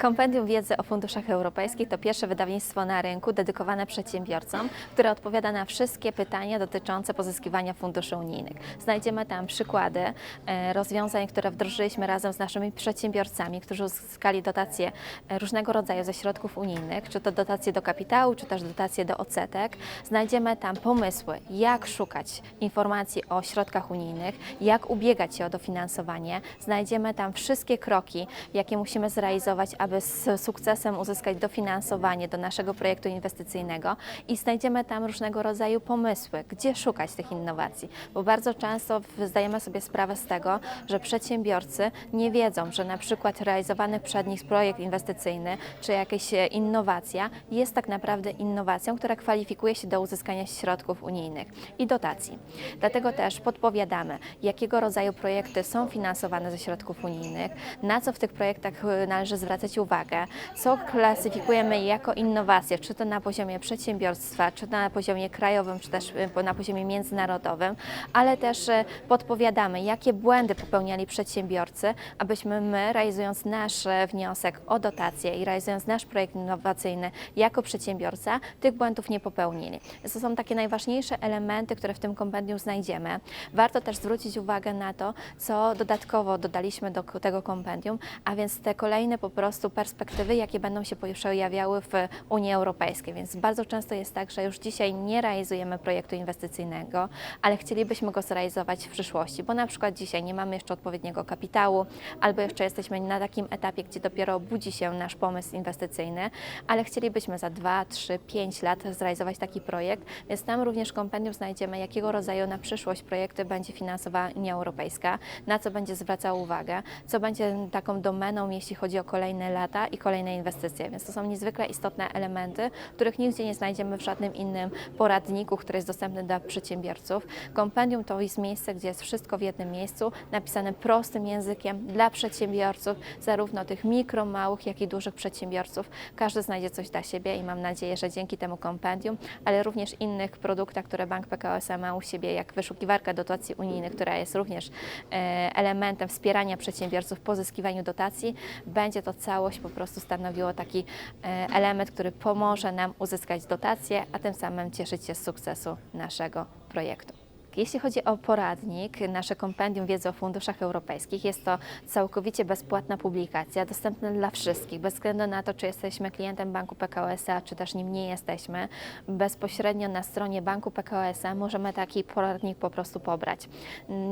Kompendium Wiedzy o Funduszach Europejskich to pierwsze wydawnictwo na rynku dedykowane przedsiębiorcom, które odpowiada na wszystkie pytania dotyczące pozyskiwania funduszy unijnych. Znajdziemy tam przykłady e, rozwiązań, które wdrożyliśmy razem z naszymi przedsiębiorcami, którzy uzyskali dotacje e, różnego rodzaju ze środków unijnych, czy to dotacje do kapitału, czy też dotacje do odsetek. Znajdziemy tam pomysły, jak szukać informacji o środkach unijnych, jak ubiegać się o dofinansowanie. Znajdziemy tam wszystkie kroki, jakie musimy zrealizować, aby z sukcesem uzyskać dofinansowanie do naszego projektu inwestycyjnego i znajdziemy tam różnego rodzaju pomysły, gdzie szukać tych innowacji, bo bardzo często zdajemy sobie sprawę z tego, że przedsiębiorcy nie wiedzą, że na przykład realizowany przez nich projekt inwestycyjny czy jakaś e, innowacja jest tak naprawdę innowacją, która kwalifikuje się do uzyskania środków unijnych i dotacji. Dlatego też podpowiadamy, jakiego rodzaju projekty są finansowane ze środków unijnych, na co w tych projektach e, należy zwracać uwagę, co klasyfikujemy jako innowacje, czy to na poziomie przedsiębiorstwa, czy na poziomie krajowym, czy też e, na poziomie międzynarodowym, ale też e, podpowiadamy, jakie błędy popełniali przedsiębiorcy, abyśmy my, realizując nasz e, wniosek o dotację i realizując nasz projekt innowacyjny jako przedsiębiorca, tych błędów nie popełnili. To są takie najważniejsze elementy, które w tym kompendium znajdziemy. Warto też zwrócić uwagę na to, co dodatkowo dodaliśmy do tego kompendium, a więc te kolejne po prostu perspektywy, jakie będą się pojawiały w Unii Europejskiej. Więc bardzo często jest tak, że już dzisiaj nie realizujemy projektu inwestycyjnego, ale chcielibyśmy go zrealizować w przyszłości, bo na przykład dzisiaj nie mamy jeszcze odpowiedniego kapitału, albo jeszcze jesteśmy na takim etapie, gdzie dopiero budzi się nasz pomysł inwestycyjny, ale chcielibyśmy za 2, 3, 5 lat zrealizować taki projekt, więc tam również kompendium znajdziemy, jakiego rodzaju na przyszłość projekty będzie finansowała Unia Europejska, na co będzie zwracała uwagę, co będzie taką domeną, jeśli chodzi o kolejne lata i kolejne inwestycje. Więc to są niezwykle istotne elementy, których nigdzie nie znajdziemy w żadnym innym poradniku, który jest dostępny dla przedsiębiorców. Kompendium to jest miejsce, gdzie jest wszystko w jednym miejscu, napisane prostym językiem dla przedsiębiorców, zarówno tych mikro, małych, jak i dużych przedsiębiorców. Każdy znajdzie coś dla siebie i mam nadzieję, że dzięki temu kompendium, ale również innych produktach, które Bank PKO SA ma u siebie, jak wyszukiwarka dotacji unijnych, która jest również e, elementem wspierania przedsiębiorców w pozyskiwaniu dotacji, będzie to całość po prostu stanowiło taki e, element, który pomoże nam uzyskać dotacje, a tym samym cieszyć się z sukcesu naszego projektu. Jeśli chodzi o poradnik, nasze kompendium wiedzy o funduszach europejskich, jest to całkowicie bezpłatna publikacja, dostępna dla wszystkich, bez względu na to, czy jesteśmy klientem Banku PKO SA, czy też nim nie jesteśmy. Bezpośrednio na stronie Banku PKO SA możemy taki poradnik po prostu pobrać.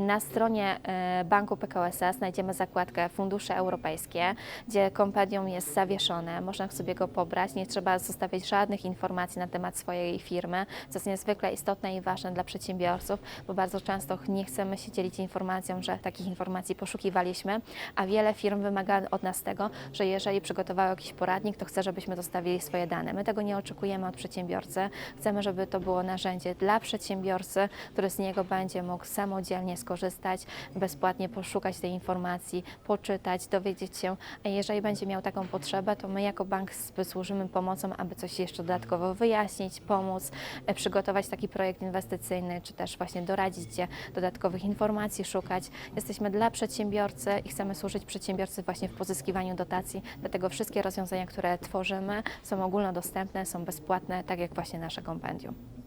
Na stronie e, Banku PKO SA znajdziemy zakładkę Fundusze Europejskie, gdzie kompendium jest zawieszone, można sobie go pobrać, nie trzeba zostawiać żadnych informacji na temat swojej firmy, co jest niezwykle istotne i ważne dla przedsiębiorców, bo bardzo często nie chcemy się dzielić informacją, że takich informacji poszukiwaliśmy, a wiele firm wymaga od nas tego, że jeżeli przygotowały jakiś poradnik, to chce, żebyśmy dostawili swoje dane. My tego nie oczekujemy od przedsiębiorcy. Chcemy, żeby to było narzędzie dla przedsiębiorcy, który z niego będzie mógł samodzielnie skorzystać, bezpłatnie poszukać tej informacji, poczytać, dowiedzieć się, a jeżeli będzie miał taką potrzebę, to my jako bank służymy pomocą, aby coś jeszcze dodatkowo wyjaśnić, pomóc, e, przygotować taki projekt inwestycyjny, czy też właśnie doradzić Cię, dodatkowych informacji szukać. Jesteśmy dla przedsiębiorcy i chcemy służyć przedsiębiorcy właśnie w pozyskiwaniu dotacji, dlatego wszystkie rozwiązania, które tworzymy są ogólnodostępne, są bezpłatne, tak jak właśnie nasze kompendium.